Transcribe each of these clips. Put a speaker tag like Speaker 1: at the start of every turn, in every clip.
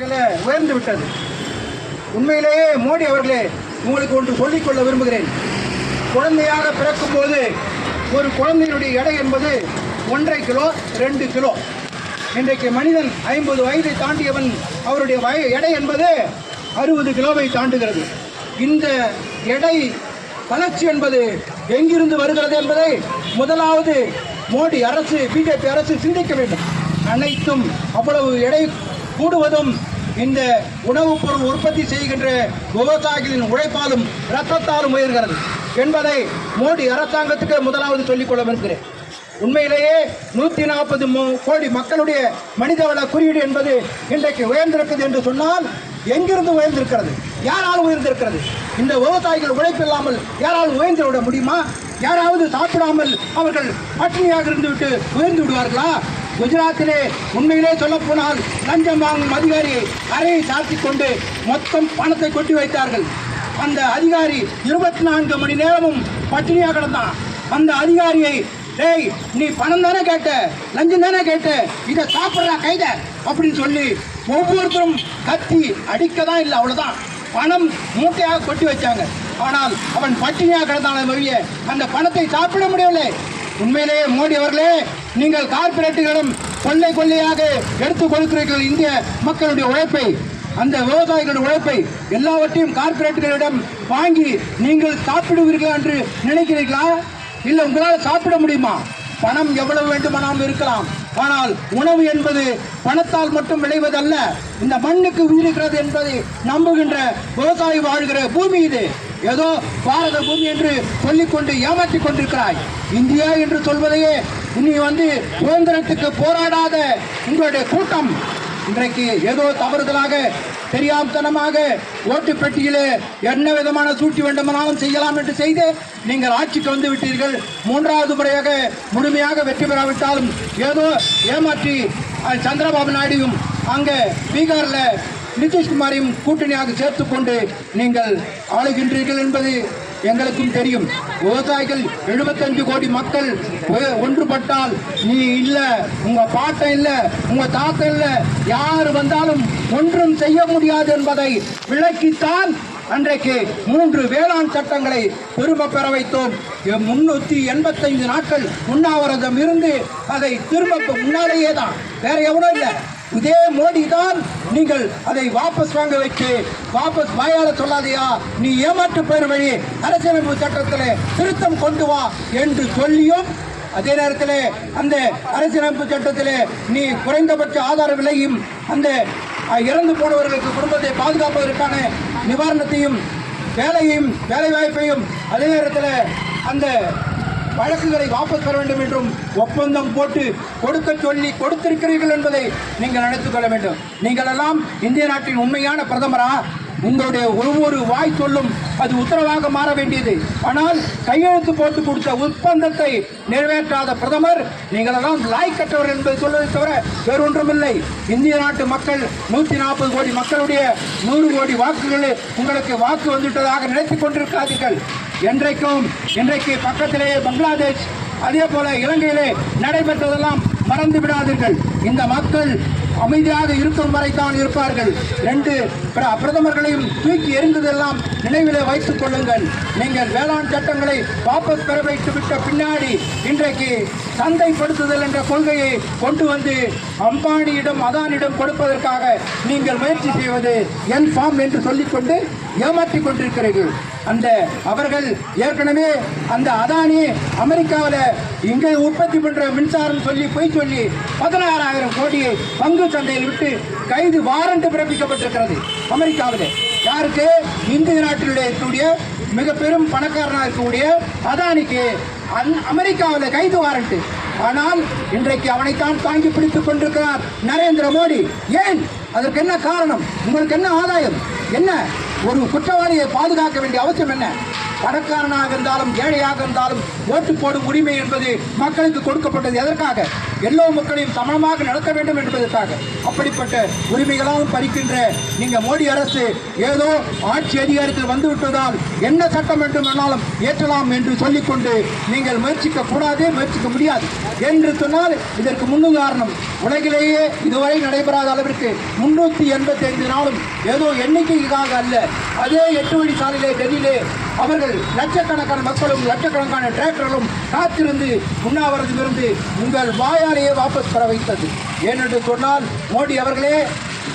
Speaker 1: உயர்ந்து விட்டது. உண்மையிலேயே மோடி அவர்களே உங்களுக்கு ஒன்று சொல்லிக்கொள்ள விரும்புகிறேன். குழந்தையாக பிறக்கும் போது ஒரு குழந்தையினுடைய எடை என்பது ஒன்றரை கிலோ ரெண்டு கிலோ. இன்றைக்கு மனிதன் ஐம்பது வயதை தாண்டியவன் அவருடைய வய எடை என்பது அறுபது கிலோவை தாண்டுகிறது. இந்த எடை வளர்ச்சி என்பது எங்கிருந்து வருகிறது என்பதை முதலாவது மோடி அரசு பிஜேபி அரசு சிந்திக்க வேண்டும். அனைத்தும் அவ்வளவு எடை கூடுவதும் இந்த உணவுப் பொருள் உற்பத்தி செய்கின்ற விவசாயிகளின் உழைப்பாலும் ரத்தத்தாலும் உயர்கிறது என்பதை மோடி அரசாங்கத்துக்கு முதலாவது சொல்லிக்கொள்ள விரும்புகிறேன். உண்மையிலேயே நூற்றி நாற்பது கோடி மக்களுடைய மனிதவள குறியீடு என்பது இன்றைக்கு உயர்ந்திருக்குது என்று சொன்னால் எங்கிருந்து உயர்ந்திருக்கிறது? யாரால் உயர்ந்திருக்கிறது? இந்த விவசாயிகள் உழைப்பில்லாமல் யாரால் உயர்ந்து விட முடியுமா? யாராவது சாப்பிடாமல் அவர்கள் பட்டினியாக இருந்துவிட்டு உயர்ந்து விடுவார்களா? குஜராத்திலே உண்மையிலே சொல்ல போனால் லஞ்சம் வாங்கும் அதிகாரி அறையை சாத்தி கொண்டு மொத்தம் பணத்தை கொட்டி வைத்தார்கள். அந்த அதிகாரி இருபத்தி நான்கு மணி நேரமும் பட்டினியாக கிடந்தான். அந்த அதிகாரியை டேய் நீ பணம் தானே கேட்ட? லஞ்சம் தானே கேட்ட? இதை சாப்பிட்றா கைத? அப்படின்னு சொல்லி ஒவ்வொருத்தரும் கத்தி அடிக்க தான் இல்லை அவ்வளோதான் பணம் மூட்டையாக கொட்டி வச்சாங்க. ஆனால் அவன் பட்டினியாக கிடந்தான வழிய அந்த பணத்தை சாப்பிட முடியவில்லை. உண்மையிலேயே மோடி அவர்களே நீங்கள் கார்ப்பரேட்டுகளும் கொள்ளை கொள்ளையாக எடுத்துக் கொடுக்கிறீர்கள் இந்திய மக்களுடைய உழைப்பை. அந்த விவசாயிகளுடைய உழைப்பை எல்லாவற்றையும் கார்ப்பரேட்டுகளிடம் வாங்கி நீங்கள் சாப்பிடுவீர்கள் என்று நினைக்கிறீர்களா? இல்லை உங்களால் சாப்பிட முடியுமா? பணம் எவ்வளவு வேண்டுமானாலும் இருக்கலாம். ஆனால் உணவு என்பது பணத்தால் மட்டும் விளைவதல்ல இந்த மண்ணுக்கு உயிரிக்கிறது என்பதை நம்புகின்ற விவசாயி வாழ்கிற பூமி இது. ஏதோ பாரத பூமி என்று சொல்லிக்கொண்டு ஏமாற்றிக் கொண்டிருக்கிறாய். இந்தியா என்று சொல்வதையே நீ வந்து சுதந்திரத்துக்கு போராடாத உங்களுடைய கூட்டம் இன்றைக்கு ஏதோ தவறுதலாக தெரியாமத்தனமாக ஓட்டு பெட்டியிலே என்ன விதமான சூட்டி வேண்டுமானாலும் செய்யலாம் என்று செய்து நீங்கள் ஆட்சிக்கு வந்து விட்டீர்கள். மூன்றாவது முறையாக முழுமையாக வெற்றி பெறாவிட்டாலும் ஏதோ ஏமாற்றி சந்திரபாபு நாயுடுவும் அங்கே பீகாரில் நிதிஷ்குமாரையும் கூட்டணியாக சேர்த்துக்கொண்டு நீங்கள் ஆளுகின்றீர்கள் என்பது எங்களுக்கும் தெரியும். விவசாயிகள் 75 கோடி மக்கள் ஒ- ஒன்றுபட்டால் நீ இல்ல உங்க பாட்டம் இல்ல உங்க தாத்தம் இல்ல யார் வந்தாலும் ஒன்றும் செய்ய முடியாது என்பதை விளக்கித்தான் அன்றைக்கு மூன்று வேளாண் சட்டங்களை திரும்ப பெற வைத்தோம். முன்னூத்தி எண்பத்தைந்து நாட்கள் உண்ணாவிரதம் இருந்து அதை திரும்ப முன்னாலேயே தான். வேற எவ்வளோ இல்லை. இதே மோடி தான் நீங்கள் அதை வாபஸ் வாங்க வைத்து வாபஸ் வாயால சொல்லாதையா நீ ஏமாற்று பெயர் வழி அரசியலமைப்பு சட்டத்தில் திருத்தம் கொண்டு வா என்று சொல்லியும் அதே நேரத்தில் அந்த அரசியலமைப்பு சட்டத்தில் நீ குறைந்தபட்ச ஆதார விலையும் அந்த இறந்து போனவர்களுக்கு குடும்பத்தை பாதுகாப்பதற்கான நிவாரணத்தையும் வேலையையும் வேலை வாய்ப்பையும் அதே நேரத்தில் அந்த வழக்குகளை வாபஸ் பெற வேண்டும் என்றும் ஒப்பந்தம் போட்டு கொடுக்க சொல்லி கொடுத்திருக்கிறீர்கள் என்பதை நீங்கள் நினைத்துக் கொள்ள வேண்டும். நீங்கள் எல்லாம் இந்திய நாட்டின் உண்மையான பிரதமரா? உங்களுடைய ஒவ்வொரு வாய் சொல்லும் அது உத்தரவாக மாற வேண்டியது. ஆனால் கையெழுத்து போட்டு கொடுத்த ஒப்பந்தத்தை நிறைவேற்றாத பிரதமர் நீங்களெல்லாம் லாய் கட்டவர் என்பதை சொல்வதை தவிர வேறொன்றுமில்லை. இந்திய நாட்டு மக்கள் நூற்றி நாற்பது கோடி மக்களுடைய நூறு கோடி வாக்குகள் உங்களுக்கு வாக்கு வந்துவிட்டதாக நினைத்துக் கொண்டிருக்காதீர்கள். என்றைக்கும் இன்றைக்கு பக்கத்திலேயே பங்களாதேஷ் அதே போல இலங்கையிலே நடைபெற்றதெல்லாம் மறந்து விடாதீர்கள். இந்த மக்கள் அமைதியாக இருக்கும் வரை தான் இருப்பார்கள். ரெண்டு பிர- பிரதமர்களையும் தூக்கி எறிந்ததெல்லாம் நினைவிலே வைத்துக் கொள்ளுங்கள். நீங்கள் வேளாண் சட்டங்களை வாபஸ் பெற வைத்து விட்ட பின்னாடி இன்றைக்கு சந்தைப்படுத்துதல் என்ற கொள்கையை கொண்டு வந்து அம்பானியிடம் அதானிடம் கொடுப்பதற்காக நீங்கள் முயற்சி செய்வது என் ஃபார்ம் என்று சொல்லிக்கொண்டு ஏமாற்றிக் கொண்டிருக்கிறீர்கள். அந்த அவர்கள் ஏற்கனவே அந்த அதானி அமெரிக்காவில் இங்கே உற்பத்தி பண்ணுற மின்சாரம் சொல்லி பொய் சொல்லி பதினாறாயிரம் கோடியை பங்கு சந்தையில் விட்டு கைது வாரண்ட் பிறப்பிக்கப்பட்டிருக்கிறது அமெரிக்காவில். யாருக்கு? இந்திய நாட்டில் இருக்கக்கூடிய மிக பெரும் பணக்காரனாக இருக்கக்கூடிய அதானிக்கு. அந்- அமெரிக்காவில் கைது வாரண்ட் ஆனால் இன்றைக்கு அவனைத்தான் தாங்கி பிடித்துக் கொண்டிருக்கிறார் நரேந்திர மோடி. ஏன்? அதற்கு என்ன காரணம்? உங்களுக்கு என்ன ஆதாயம்? என்ன? ஒரு குற்றவாளியை பாதுகாக்க வேண்டிய அவசியம் என்ன? பணக்காரனாக இருந்தாலும் ஏழையாக இருந்தாலும் ஓட்டு போடும் உரிமை என்பது மக்களுக்கு கொடுக்கப்பட்டது. எதற்காக? எல்லா மக்களையும் சமமாக நடத்த வேண்டும் என்பதற்காக. அப்படிப்பட்ட உரிமைகளாலும் பறிக்கின்ற நீங்க மோடி அரசு ஏதோ ஆட்சி அதிகாரத்தில் வந்துவிட்டதால் என்ன சட்டம் வேண்டுமானாலும் ஏற்றலாம் என்று சொல்லிக்கொண்டு நீங்கள் முயற்சிக்க கூடாது முயற்சிக்க முடியாது. என்று சொன்னால் இதற்கு முன்னுதாரணம். உலகிலேயே இதுவரை நடைபெறாத அளவிற்கு முன்னூத்தி எண்பத்தி ஐந்து நாளும் ஏதோ எண்ணிக்கைக்காக அல்ல. அதே எட்டு வழி சாலையிலே டெல்லியிலே அவர்கள் லட்சக்கணக்கான மக்களும் லட்சக்கணக்கான டிராக்டர்களும் காத்திருந்து உண்ணாவிரதமிருந்து உங்கள் வாயாலேயே வாபஸ் பெற வைத்தது. ஏனென்று சொன்னால் மோடி அவர்களே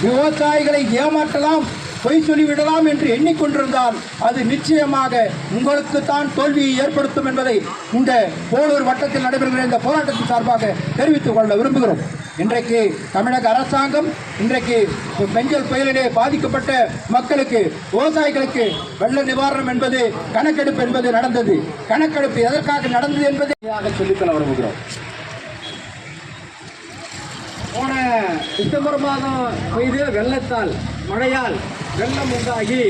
Speaker 1: விவசாயிகளை ஏமாற்றலாம் பொய் சொல்லிவிடலாம் என்று எண்ணிக்கொண்டிருந்தால் அது நிச்சயமாக உங்களுக்கு தான் தோல்வியை ஏற்படுத்தும் என்பதை இந்த போலூர் வட்டத்தில் நடைபெறுகிற இந்த போராட்டத்தின் சார்பாக தெரிவித்துக் கொள்ள விரும்புகிறோம். இன்றைக்கு தமிழக அரசாங்கம் இன்றைக்கு பெஞ்சல் புயலிலே பாதிக்கப்பட்ட மக்களுக்கு விவசாயிகளுக்கு வெள்ள நிவாரணம் என்பது கணக்கெடுப்பு என்பது நடந்தது. கணக்கெடுப்பு எதற்காக நடந்தது என்பதை சொல்லிக்கொள்ள விரும்புகிறோம்.
Speaker 2: போன டிசம்பர் மாதம் பெய்த வெள்ளத்தால் மழையால் வெள்ளம் உண்டாகி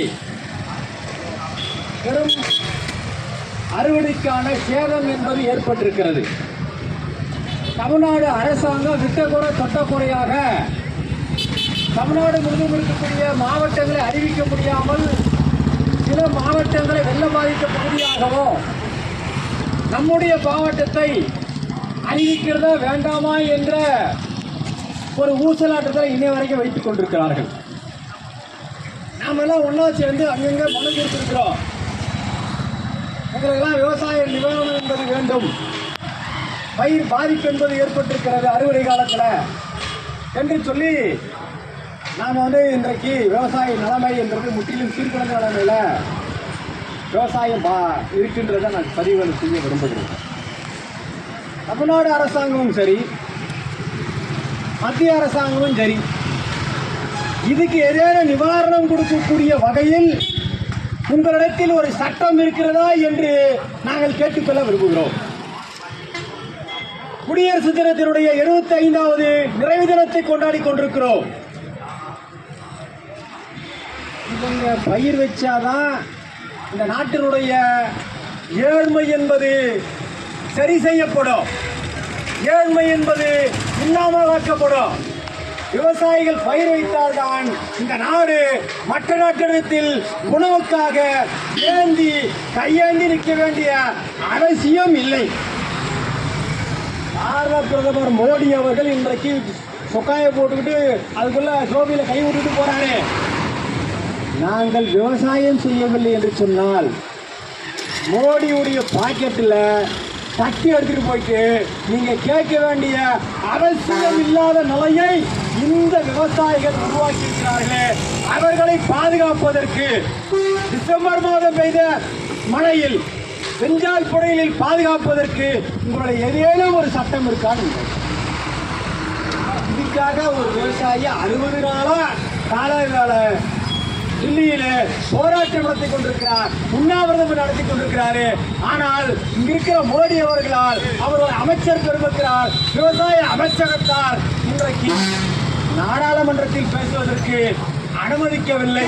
Speaker 2: பெரும் அறுவடைக்கான சேதம் என்பது ஏற்பட்டிருக்கிறது. தமிழ்நாடு அரசாங்கம் விட்டக்குறை தொட்டக்குறையாக தமிழ்நாடு முழுவதும் இருக்கக்கூடிய மாவட்டங்களை அறிவிக்க முடியாமல் சில மாவட்டங்களை வெள்ள பாதித்த பகுதியாகவும் நம்முடைய மாவட்டத்தை அறிவிக்கிறதா வேண்டாமா என்ற ஒரு ஊசலாட்டத்தில் இன்னை வரைக்கும் வைத்துக் கொண்டிருக்கிறார்கள். நாம எல்லாம் ஒன்றா சேர்ந்து அங்கங்கே மனு கொடுத்துருக்கிறோம். எங்களுக்கெல்லாம் விவசாய நிவாரணம் என்பது வேண்டும். பயிர் பாதிப்பு என்பது ஏற்பட்டிருக்கிறது அறுவடை காலத்தில். என்று சொல்லி நாம் வந்து இன்றைக்கு விவசாய நிலைமை என்றது முற்றிலும் சீர்குலைந்த நிலைமையில் விவசாயம் பா இருக்கின்றதை நான் பதிவு செய்ய விரும்புகிறேன். தமிழ்நாடு அரசாங்கமும் சரி மத்திய அரசாங்கமும் சரி இதுக்கு ஏதேனும் நிவாரணம் கொடுக்கக்கூடிய வகையில் உங்களிடத்தில் ஒரு சட்டம் இருக்கிறதா என்று நாங்கள் கேட்டுக்கொள்ள விரும்புகிறோம். குடியரசு தினத்தினுடைய இருபத்தி ஐந்தாவது நிறைவு தினத்தை கொண்டாடி கொண்டிருக்கிறோம். இவங்க பயிர் வச்சாதான் இந்த நாட்டினுடைய ஏழ்மை என்பது சரி செய்யப்படும். ஏழ்மை என்பது இல்லாமலாக்கப்படும். விவசாயிகள் பயிர் வைத்தால்தான் இந்த நாடு மற்ற நாட்டிடத்தில் உணவுக்காக ஏந்தி கையேந்தி நிற்க வேண்டிய அவசியம் இல்லை. பாரத பிரதமர் மோடி அவர்கள் இன்றைக்கு சொக்காயை போட்டுக்கிட்டு அதுக்குள்ள சோபியில கை விட்டுட்டு போறாரு. நாங்கள் விவசாயம் செய்யவில்லை என்று சொன்னால் மோடியுடைய பாக்கெட்டில் தட்டி எடுத்துட்டு போயிட்டு நீங்க கேட்க வேண்டிய அவசியம் இல்லாத நிலையை இந்த விவசாயிகள் உருவாக்கியிருக்கிறார்களே. அவர்களை பாதுகாப்பதற்கு டிசம்பர் மாதம் பெய்த மழையில் பெஞ்சால் புடையிலில் பாதுகாப்பதற்கு உங்களுடைய ஏதேனும் ஒரு சட்டம் இருக்கான்னு இதுக்காக ஒரு விவசாயி அறுபது நாளா கால டெல்லியில போராட்டம் நடத்தி கொண்டிருக்கிறார். உண்ணாவிரதம் நடத்தி கொண்டிருக்கிறாரு. ஆனால் இங்கிருக்கிற மோடி அவர்களால் அவருடைய அமைச்சர் பெருமக்கிறார் விவசாய அமைச்சகத்தால் இன்றைக்கு நாடாளுமன்றத்தில் பேசுவதற்கு அனுமதிக்கவில்லை.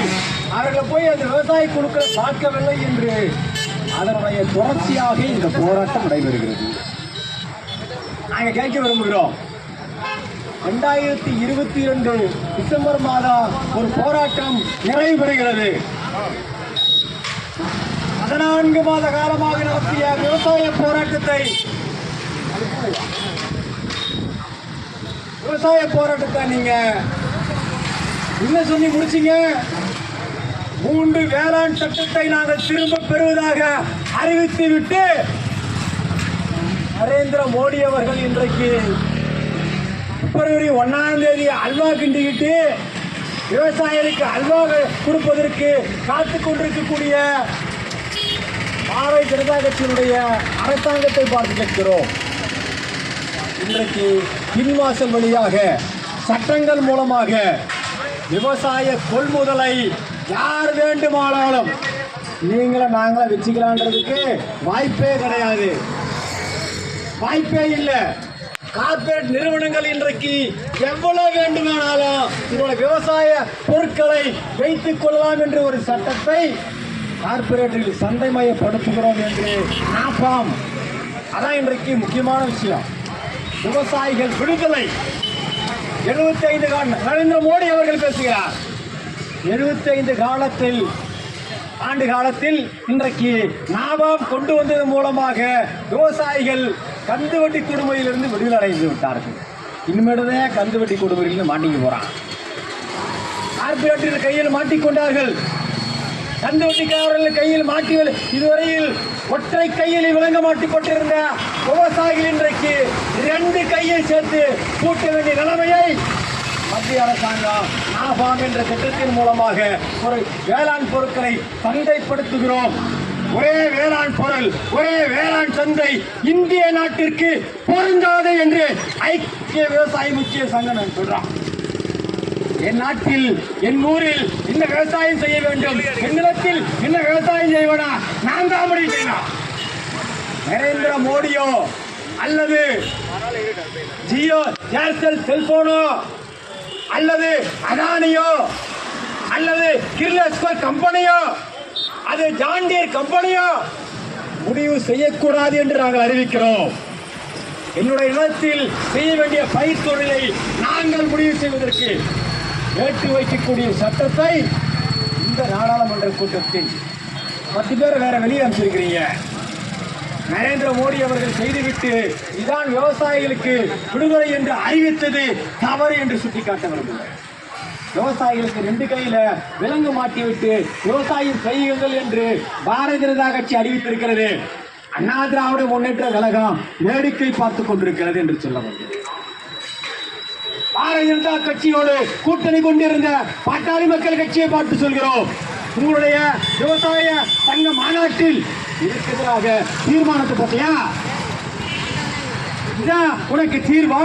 Speaker 2: அவர்களை போய் அந்த விவசாய குழுக்களை பார்க்கவில்லை என்று அதனுடைய தொடர்ச்சியாக இந்த போராட்டம் நடைபெறுகிறது. நாங்கள் கேட்க விரும்புகிறோம். ரெண்டாயிரத்தி இருபத்தி இரண்டு டிசம்பர் மாதம் ஒரு போராட்டம் நிறைவு பெறுகிறது பதினான்கு மாத காலமாக நடத்திய விவசாய போராட்டத்தை விவசாய போராட்டத்தை நீங்க என்ன சொல்லி முடிச்சீங்க? மூன்று வேளாண் சட்டத்தை நாங்கள் திரும்ப பெறுவதாக அறிவித்துவிட்டு நரேந்திர மோடி அவர்கள் இன்றைக்கு பிப்ரவரி ஒன்னாம் தேதி அல்வா கிண்டிக்கிட்டு விவசாயிகளுக்கு அல்வா கொடுப்பதற்கு காத்து கொண்டிருக்கக்கூடிய பாரதிய ஜனதா கட்சியினுடைய அரசாங்கத்தை பார்த்து கேட்கிறோம். இன்றைக்கு பின்வாசல் வழியாக சட்டங்கள் மூலமாக விவசாய கொள்முதலை யார் வேண்டுமானாலும் நீங்கள நாங்கள வச்சுக்கலான்றதுக்கு வாய்ப்பே கிடையாது. வாய்ப்பே இல்லை. கார்ப்பரேட் நிறுவனங்கள் இன்றைக்கு எவ்வளவு வேண்டுமானாலும் உங்களுடைய விவசாய பொருட்களை வைத்துக் கொள்ளலாம் என்று ஒரு சட்டத்தை கார்பரேட்டில் சந்தைமயப்படுத்துகிறோம் என்று நாப்பாம் அதான் இன்றைக்கு முக்கியமான விஷயம். விவசாயிகள் விடுதலை. எழுபத்தி ஐந்து நரேந்திர மோடி அவர்கள் பேசுகிறார். 75 காலத்தில் ஆண்டு காலத்தில் இன்றைக்கு நாபாம் கொண்டு வந்ததன் மூலமாக விவசாயிகள் கந்து வட்டி கொடுமையிலிருந்து விடுதலை அடைந்து விட்டார்கள். இனிமேட்டுதான் கந்து வட்டி கொடுமையிலிருந்து மாட்டிக்க போறான் கார்பரேட்டர் கையில் மாட்டிக்கொண்டார்கள். கந்து வட்டிக்காரர்கள் கையில் மாட்டி இதுவரையில் ஒற்றை கையில் விளங்க மாட்டிக்கொண்டிருந்த விவசாயிகள் இன்றைக்கு ரெண்டு கையை சேர்த்து கூட்ட வேண்டிய நிலைமையை மத்திய அரசாங்கம் நாபாம் என்ற திட்டத்தின் மூலமாக ஒரு வேளாண் பொருட்களை சந்தைப்படுத்துகிறோம். ஒரே வேளாண் பொருள் ஒரே வேளாண் சந்தை இந்திய நாட்டிற்கு பொருந்தாது என்று ஐக்கிய விவசாய முக்கிய சங்கம் சொல்றான். என் நாட்டில் என் ஊரில் என்ன விவசாயம் செய்ய வேண்டும்? என் நிலத்தில் என்ன விவசாயம் செய்வனா? நான் தான் முடிவு செய்யணும் நரேந்திர மோடியோ அல்லது ஜியோ ஏர்செல் செல்போனோ அல்லது அதானியோ? அல்லது கிர்லஸ்கர் கம்பெனியோ? அது ஜாண்டியர் கம்பெனியோ? முடிவு செய்யக்கூடாது என்று நாங்கள் அறிவிக்கிறோம். என்னுடைய நிலத்தில் செய்ய வேண்டிய பயிர் தொழிலை நாங்கள் முடிவு செய்வதற்கு ஏற்று வைக்கக்கூடிய சட்டத்தை இந்த நாடாளுமன்ற கூட்டத்தில் பத்து பேர் வேற வெளியே அமைச்சிருக்கிறீங்க நரேந்திர மோடி அவர்கள் செய்துவிட்டு இதான் விவசாயிகளுக்கு விடுதலை என்று அறிவித்தது தவறு என்று சுட்டிக்காட்ட விரும்புகிறேன். விவசாயிகளுக்கு ரெண்டு கையில விலங்கு மாட்டிவிட்டு விவசாயம் செய்யுங்கள் என்று பாரதிய ஜனதா கட்சி அறிவித்திருக்கிறது. அண்ணா திராவிட முன்னேற்ற கழகம் வேடிக்கை பார்த்துக் கொண்டிருக்கிறது என்று சொல்ல பாரதிய ஜனதா கட்சியோடு கூட்டணி கொண்டிருந்த பாட்டாளி மக்கள் கட்சியை பார்த்து சொல்கிறோம். உங்களுடைய விவசாய சங்க மாநாட்டில் இதற்கு எதிராக தீர்மானத்தை பத்தியா இதான் உனக்கு தீர்வா?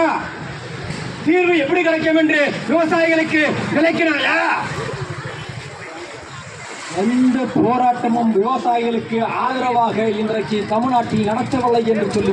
Speaker 2: தீர்வு எப்படி கிடைக்கும் என்று விவசாயிகளுக்கு விளக்கினாயா? எந்த போராட்டமும் விவசாயிகளுக்கு ஆதரவாக இன்றைக்கு தமிழ்நாட்டில் நடத்தவில்லை என்று சொல்லி